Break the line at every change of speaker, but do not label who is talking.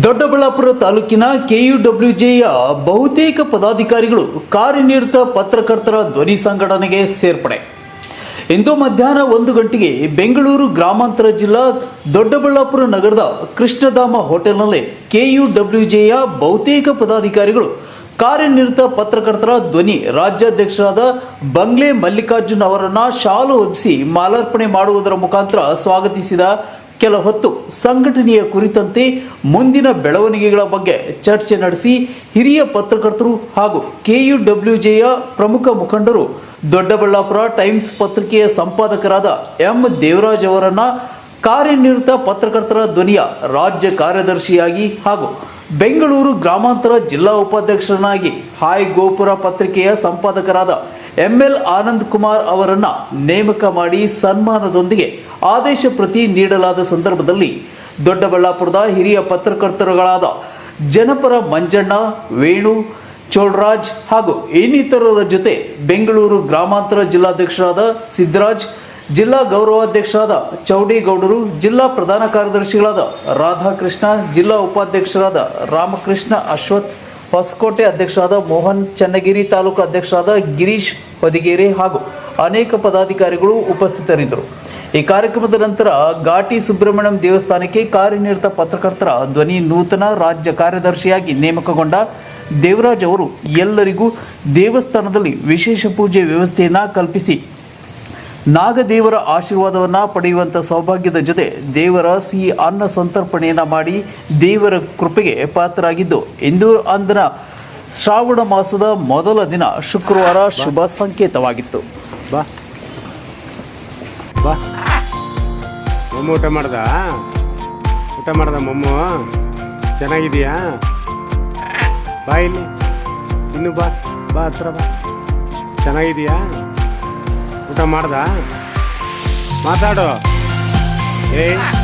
ದೊಡ್ಡಬಳ್ಳಾಪುರ ತಾಲೂಕಿನ ಕೆಯುಡಬ್ಲ್ಯೂಜೆಯ ಬಹುತೇಕ ಪದಾಧಿಕಾರಿಗಳು ಕಾರ್ಯನಿರತ ಪತ್ರಕರ್ತರ ಧ್ವನಿ ಸಂಘಟನೆಗೆ ಸೇರ್ಪಡೆ. ಇಂದು ಮಧ್ಯಾಹ್ನ ಒಂದು ಗಂಟೆಗೆ ಬೆಂಗಳೂರು ಗ್ರಾಮಾಂತರ ಜಿಲ್ಲಾ ದೊಡ್ಡಬಳ್ಳಾಪುರ ನಗರದ ಕೃಷ್ಣಧಾಮ ಹೋಟೆಲ್ನಲ್ಲಿ ಕೆಯುಡಬ್ಲ್ಯೂಜೆಯ ಬಹುತೇಕ ಪದಾಧಿಕಾರಿಗಳು ಕಾರ್ಯನಿರತ ಪತ್ರಕರ್ತರ ಧ್ವನಿ ರಾಜ್ಯಾಧ್ಯಕ್ಷರಾದ ಬಂಗ್ಲೆ ಮಲ್ಲಿಕಾರ್ಜುನ್ ಅವರನ್ನು ಶಾಲು ಹೊದಿಸಿ ಮಾಲಾರ್ಪಣೆ ಮಾಡುವುದರ ಮುಖಾಂತರ ಸ್ವಾಗತಿಸಿದ ಕೆಲ ಹೊತ್ತು ಸಂಘಟನೆಯ ಕುರಿತಂತೆ ಮುಂದಿನ ಬೆಳವಣಿಗೆಗಳ ಬಗ್ಗೆ ಚರ್ಚೆ ನಡೆಸಿ ಹಿರಿಯ ಪತ್ರಕರ್ತರು ಹಾಗೂ ಕೆಯುಡಬ್ಲ್ಯೂಜೆಯ ಪ್ರಮುಖ ಮುಖಂಡರು ದೊಡ್ಡಬಳ್ಳಾಪುರ ಟೈಮ್ಸ್ ಪತ್ರಿಕೆಯ ಸಂಪಾದಕರಾದ ಎಂ ದೇವರಾಜ್ ಅವರನ್ನ ಕಾರ್ಯನಿರತ ಪತ್ರಕರ್ತರ ಧ್ವನಿಯ ರಾಜ್ಯ ಕಾರ್ಯದರ್ಶಿಯಾಗಿ ಹಾಗೂ ಬೆಂಗಳೂರು ಗ್ರಾಮಾಂತರ ಜಿಲ್ಲಾ ಉಪಾಧ್ಯಕ್ಷರನ್ನಾಗಿ ಹಾಯ್ ಗೋಪುರ ಪತ್ರಿಕೆಯ ಸಂಪಾದಕರಾದ ಎಂಎಲ್ ಆನಂದ್ ಕುಮಾರ್ ಅವರನ್ನ ನೇಮಕ ಮಾಡಿ ಸನ್ಮಾನದೊಂದಿಗೆ ಆದೇಶ ಪ್ರತಿ ನೀಡಲಾದ ಸಂದರ್ಭದಲ್ಲಿ ದೊಡ್ಡಬಳ್ಳಾಪುರದ ಹಿರಿಯ ಪತ್ರಕರ್ತರುಗಳಾದ ಜನಪರ ಮಂಜಣ್ಣ, ವೇಣು, ಚೋಳರಾಜ್ ಹಾಗೂ ಇನ್ನಿತರರ ಜೊತೆ ಬೆಂಗಳೂರು ಗ್ರಾಮಾಂತರ ಜಿಲ್ಲಾಧ್ಯಕ್ಷರಾದ ಸಿದ್ದರಾಜ್ ಜಿಲ್ಲಾ ಗೌರವಾಧ್ಯಕ್ಷರಾದ ಚೌಡಿಗೌಡರು, ಜಿಲ್ಲಾ ಪ್ರಧಾನ ಕಾರ್ಯದರ್ಶಿಗಳಾದ ರಾಧಾಕೃಷ್ಣ, ಜಿಲ್ಲಾ ಉಪಾಧ್ಯಕ್ಷರಾದ ರಾಮಕೃಷ್ಣ ಅಶ್ವಥ್ ಹೊಸಕೋಟೆ ಅಧ್ಯಕ್ಷರಾದ ಮೋಹನ್ ಚನ್ನಗಿರಿ ತಾಲೂಕು ಅಧ್ಯಕ್ಷರಾದ ಗಿರೀಶ್ ಹೊದಿಗೇರಿ ಹಾಗೂ ಅನೇಕ ಪದಾಧಿಕಾರಿಗಳು ಉಪಸ್ಥಿತರಿದ್ದರು. ಈ ಕಾರ್ಯಕ್ರಮದ ನಂತರ ಘಾಟಿ ಸುಬ್ರಹ್ಮಣ್ಯಂ ದೇವಸ್ಥಾನಕ್ಕೆ ಕಾರ್ಯನಿರತ ಪತ್ರಕರ್ತರ ಧ್ವನಿ ನೂತನ ರಾಜ್ಯ ಕಾರ್ಯದರ್ಶಿಯಾಗಿ ನೇಮಕಗೊಂಡ ದೇವರಾಜ್ ಅವರು ಎಲ್ಲರಿಗೂ ದೇವಸ್ಥಾನದಲ್ಲಿ ವಿಶೇಷ ಪೂಜೆ ವ್ಯವಸ್ಥೆಯನ್ನು ಕಲ್ಪಿಸಿ ನಾಗದೇವರ ಆಶೀರ್ವಾದವನ್ನ ಪಡೆಯುವಂತ ಸೌಭಾಗ್ಯದ ಜೊತೆ ದೇವರ ಸಿಹಿ ಅನ್ನ ಸಂತರ್ಪಣೆಯನ್ನ ಮಾಡಿ ದೇವರ ಕೃಪೆಗೆ ಪಾತ್ರರಾಗಿದ್ದು, ಇಂದು ಅಂದಿನ ಶ್ರಾವಣ ಮಾಸದ ಮೊದಲ ದಿನ ಶುಕ್ರವಾರ ಶುಭ ಸಂಕೇತವಾಗಿತ್ತು.
ಬಾ. ಬಾ. ಊಟ ಮಾಡ್ದ? ಊಟ ಮಾಡ್ದ ಮೊಮ್ಮ? ಚೆನ್ನಾಗಿದೆಯಾ ಬಾ ಇಲ್ಲಿ. ಇನ್ನು ಬಾ. ಬಾ ಹತ್ರ ಬಾ. ಚೆನ್ನಾಗಿದೆಯಾ ಊಟ ಮಾಡ್ದ? ಮಾತಾಡು. ಏಯ್.